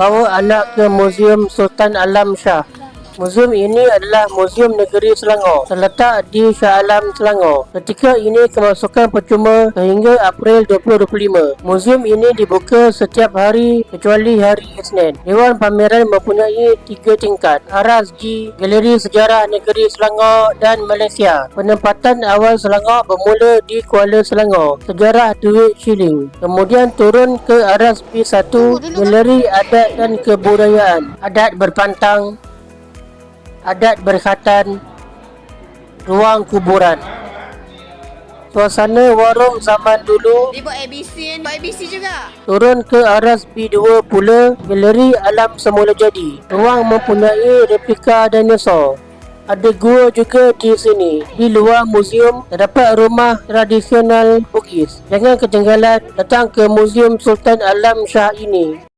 bawa anak ke Museum Sultan Alam Shah. Museum ini adalah Museum Negeri Selangor terletak di Shah Alam, Selangor. Ketika ini kemasukan percuma sehingga April 2025. Museum ini dibuka setiap hari kecuali hari Isnin. Dewan pameran mempunyai tiga tingkat. Aras G, Galeri Sejarah Negeri Selangor dan Malaysia. Penempatan awal Selangor bermula di Kuala Selangor. Sejarah duit shilling. Kemudian turun ke Aras B1, Galeri Adat dan Kebudayaan. Adat berpantang, adat berkhatan, ruang kuburan. Suasana warung zaman dulu Dia buat ABC Buat ABC juga turun ke aras B2 pula galeri alam semula jadi. Ruang mempunyai replika dinosaur. Ada gua juga di sini. Di luar museum terdapat rumah tradisional Bugis. Jangan ketinggalan datang ke Museum Sultan Alam Shah ini.